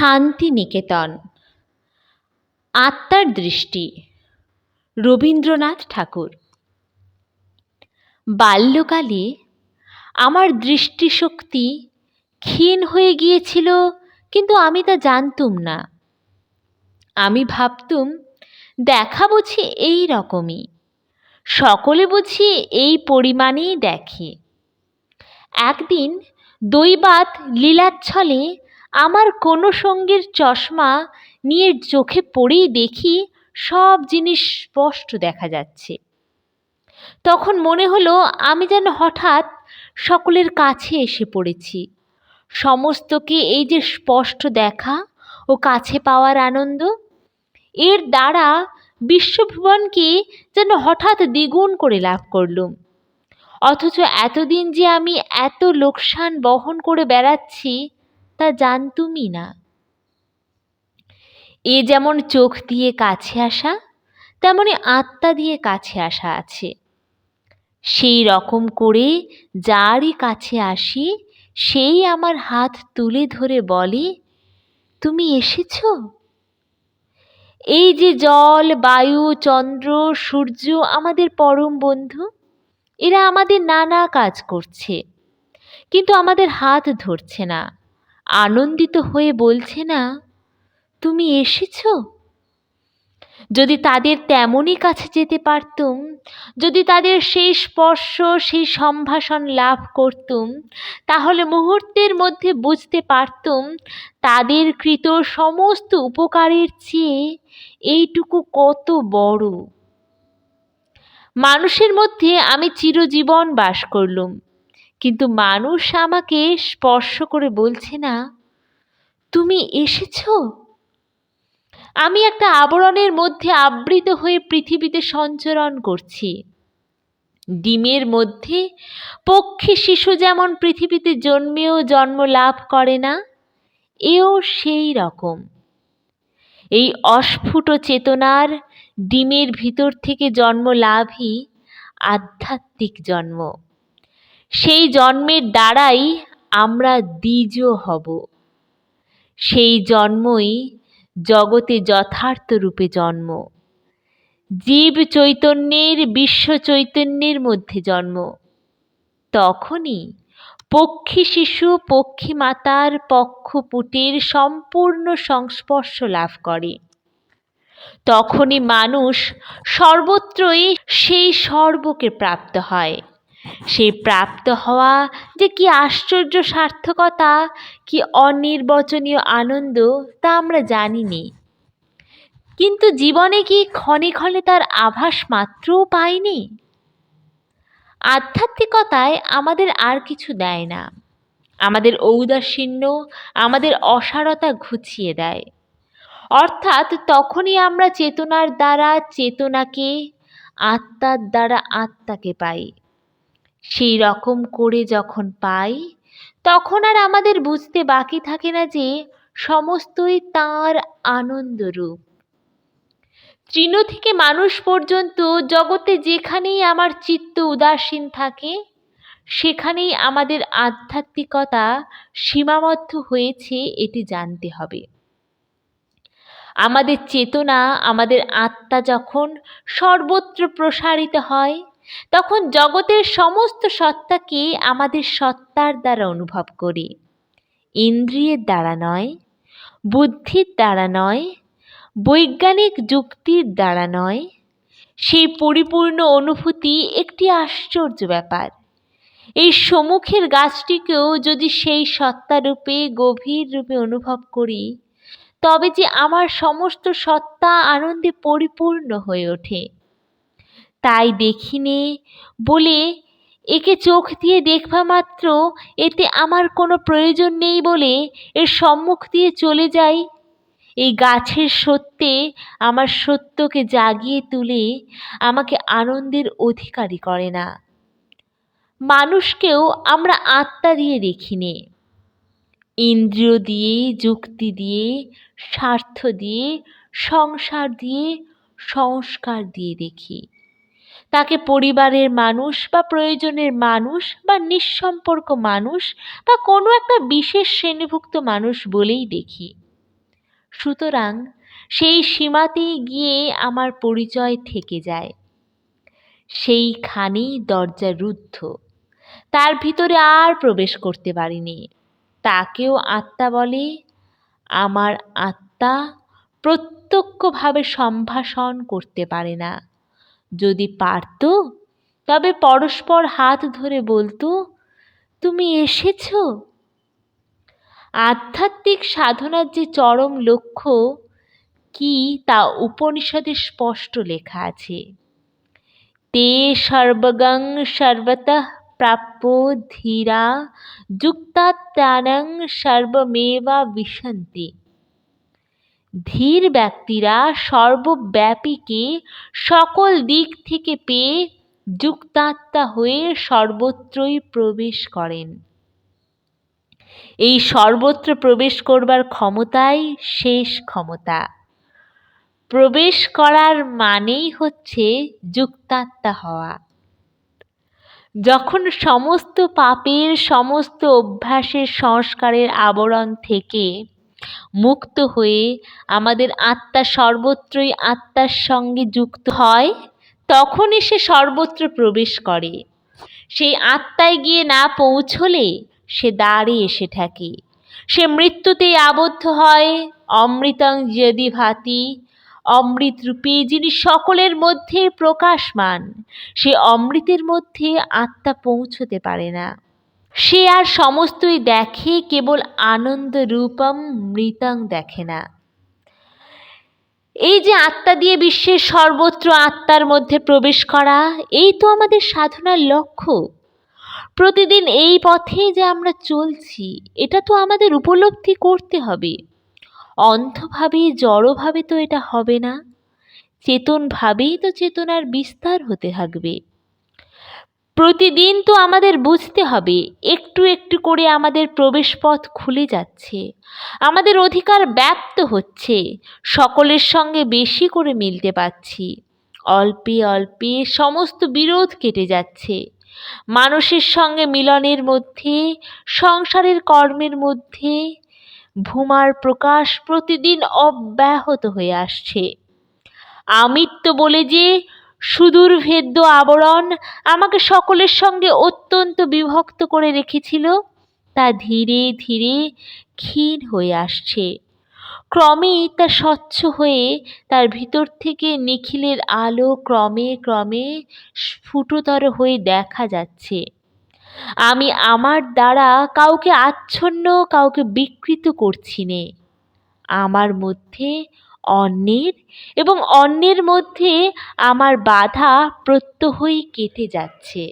শান্তিনিকেতন। আত্মার দৃষ্টি, রবীন্দ্রনাথ ঠাকুর। বাল্যকালে আমার দৃষ্টিশক্তি ক্ষীণ হয়ে গিয়েছিল, কিন্তু আমি তা জানতুম না। আমি ভাবতুম, দেখা বুঝি এই রকমই। সকলে বুঝি এই পরিমাণেই দেখে। একদিন দৈবাত লীলাচ্ছলে আমার কোনো সঙ্গীর চশমা নিয়ে চোখে পড়েই দেখি সব জিনিস স্পষ্ট দেখা যাচ্ছে। তখন মনে হলো আমি যেন হঠাৎ সকলের কাছে এসে পড়েছি। সমস্তকে এই যে স্পষ্ট দেখা ও কাছে পাওয়ার আনন্দ, এর দ্বারা বিশ্বভুবনকে যেন হঠাৎ দ্বিগুণ করে লাভ করলুম। অথচ এতদিন যে আমি এত লোকসান বহন করে বেড়াচ্ছি তা জানতুমই না। এ যেমন চোখ দিয়ে কাছে আসা, তেমনি আত্মা দিয়ে কাছে আসা আছে। সেই রকম করে যারই কাছে আসি, সেই আমার হাত তুলে ধরে বলে, তুমি এসেছ? এই যে জল, বায়ু, চন্দ্র, সূর্য আমাদের পরম বন্ধু, এরা আমাদের নানা কাজ করছে, কিন্তু আমাদের হাত ধরছে না। আনন্দিত হয়ে বলছে না, তুমি এসেছ? যদি তাদের তেমনই কাছে যেতে পারতুম, যদি তাদের সেই স্পর্শ, সেই সম্ভাষণ লাভ করতুম, তাহলে মুহূর্তের মধ্যে বুঝতে পারতুম, তাদের কৃত সমস্ত উপকারের চেয়ে এইটুকু কত বড়। মানুষের মধ্যে আমি চিরজীবন বাস করলুম। কিন্তু মানুষ আমাকে স্পর্শ করে বলছে না, তুমি এসেছ? আমি একটা আবরণের মধ্যে আবৃত হয়ে পৃথিবীতে সঞ্চরণ করছি। ডিমের মধ্যে পক্ষী শিশু যেমন পৃথিবীতে জন্মেও জন্ম লাভ করে না, এও সেই রকম। এই অস্ফুট চেতনার ডিমের ভিতর থেকে জন্ম লাভই আধ্যাত্মিক জন্ম। সেই জন্মের দ্বারাই আমরা দ্বিজ হব। সেই জন্মই জগতে যথার্থ রূপে জন্ম। জীব চৈতন্যের, বিশ্ব চৈতন্যের মধ্যে জন্ম। তখনই পক্ষী শিশু, পক্ষী মাতার পক্ষপুটের সম্পূর্ণ সংস্পর্শ লাভ করে। তখনই মানুষ সর্বত্রই সেই সর্বকে প্রাপ্ত হয়। সেই প্রাপ্ত হওয়া যে কি আশ্চর্য সার্থকতা, কি অনির্বচনীয় আনন্দ তা আমরা জানিনি। কিন্তু জীবনে কি ক্ষণে ক্ষণে তার আভাস মাত্রও পাইনি? আধ্যাত্মিকতায় আমাদের আর কিছু দেয় না। আমাদের ঔদাসীন্য, আমাদের অসারতা ঘুচিয়ে দেয়। অর্থাৎ তখনই আমরা চেতনার দ্বারা চেতনাকে, আত্মার দ্বারা আত্মাকে পাই। সেই রকম করে যখন পাই, তখন আর আমাদের বুঝতে বাকি থাকে না যে সমস্তই তাঁর আনন্দরূপ। তৃণ থেকে মানুষ পর্যন্ত জগতে যেখানেই আমার চিত্ত উদাসীন থাকে, সেখানেই আমাদের আধ্যাত্মিকতা সীমাবদ্ধ হয়েছে এটি জানতে হবে। আমাদের চেতনা, আমাদের আত্মা যখন সর্বত্র প্রসারিত হয় তখন জগতের সমস্ত সত্তাকে আমাদের সত্তার দ্বারা অনুভব করি। ইন্দ্রিয়ের দ্বারা নয়, বুদ্ধির দ্বারা নয়, বৈজ্ঞানিক যুক্তির দ্বারা নয়। সেই পরিপূর্ণ অনুভূতি একটি আশ্চর্য ব্যাপার। এই সম্মুখের গাছটিকেও যদি সেই সত্তারূপে গভীর রূপে অনুভব করি, তবে যে আমার সমস্ত সত্তা আনন্দে পরিপূর্ণ হয়ে ওঠে। তাই দেখিনি। বলে একে চোখ দিয়ে দেখবা মাত্র, এতে আমার কোনো প্রয়োজন নেই বলে এর সম্মুখ দিয়ে চলে যাই। এই গাছের সত্যে আমার সত্যকে জাগিয়ে তুলে আমাকে আনন্দের অধিকারী করে না। মানুষকেও আমরা আত্মা দিয়ে দেখি নে। ইন্দ্রিয় দিয়ে, যুক্তি দিয়ে, স্বার্থ দিয়ে, সংসার দিয়ে, সংস্কার দিয়ে দেখি। তাকে পরিবারের মানুষ বা প্রয়োজনের মানুষ বা নিঃসম্পর্ক মানুষ বা কোনো একটা বিশেষ শ্রেণীভুক্ত মানুষ বলেই দেখি। সুতরাং সেই সীমাতেই গিয়ে আমার পরিচয় থেকে যায়। সেইখানেই দরজা রুদ্ধ। তার ভিতরে আর প্রবেশ করতে পারিনি। তাকেও আত্মা বলে, আমার আত্মা প্রত্যক্ষভাবে সম্ভাষণ করতে পারে না। যদি পারত, তবে পরস্পর হাত ধরে বলতো, তুমি এসেছ? আধ্যাত্মিক সাধনার যে চরম লক্ষ্য, কি তা উপনিষদে স্পষ্ট লেখা আছে। তে সর্বগং সর্বতঃ প্রাপ্য ধীরা, যুক্তাত্মানং সর্বমেবা বিশন্তি। ধীর ব্যক্তিরা সর্বব্যাপীকে সকল দিক থেকে পেয়ে যুক্তাত্মা হয়ে সর্বত্রই প্রবেশ করেন। এই সর্বত্র প্রবেশ করবার ক্ষমতাই শেষ ক্ষমতা। প্রবেশ করার মানেই হচ্ছে যুক্তাত্মা হওয়া। যখন সমস্ত পাপের, সমস্ত অভ্যাসের সংস্কারের আবরণ থেকে মুক্ত হয়ে আমাদের আত্মা সর্বত্রই আত্মার সঙ্গে যুক্ত হয়, তখনই সে সর্বত্র প্রবেশ করে। সেই আত্মায় গিয়ে না পৌঁছলে সে দ্বারে এসে থাকে। সে মৃত্যুতেই আবদ্ধ হয়, অমৃতং যদি ভাতি, অমৃত রূপী যিনি সকলের মধ্যে প্রকাশমান, সে অমৃতের মধ্যে আত্মা পৌঁছতে পারে না। সে আর সমস্তই দেখে কেবল আনন্দ রূপম মৃতং দেখে না। এই যে আত্মা দিয়ে বিশ্বের সর্বত্র আত্মার মধ্যে প্রবেশ করা, এই তো আমাদের সাধনার লক্ষ্য। প্রতিদিন এই পথে যে আমরা চলছি, এটা তো আমাদের উপলব্ধি করতে হবে। অন্ধভাবে, জড়ভাবে তো এটা হবে না। চেতনভাবেই তো চেতনার বিস্তার হতে থাকবে। প্রতিদিন তো আমাদের বুঝতে হবে, একটু একটু করে আমাদের প্রবেশপথ খুলে যাচ্ছে। আমাদের অধিকার ব্যপ্ত হচ্ছে, সকলের সঙ্গে বেশি করে মিলতে পারছি। অল্পে অল্পে সমস্ত বিরোধ কেটে যাচ্ছে। মানুষের সঙ্গে মিলনের মধ্যে, সংসারের কর্মের মধ্যে ভূমার প্রকাশ প্রতিদিন অব্যাহত হয়ে আসছে। আমিত্ব বলে যে সুদূর ভেদ্য আবরণ আমাকে সকলের সঙ্গে অত্যন্ত বিভক্ত করে রেখেছিল, তা ধীরে ধীরে ক্ষীণ হয়ে আসছে। ক্রমেই তা স্বচ্ছ হয়ে তার ভিতর থেকে নিখিলের আলো ক্রমে ক্রমে স্ফুটতর হয়ে দেখা যাচ্ছে। আমি আমার দ্বারা কাউকে আচ্ছন্ন, কাউকে বিকৃত করছি নে। আমার মধ্যে অন্যের এবং অন্যের মধ্যে আমার বাধা প্রত্যহই কেটে যাচ্ছে।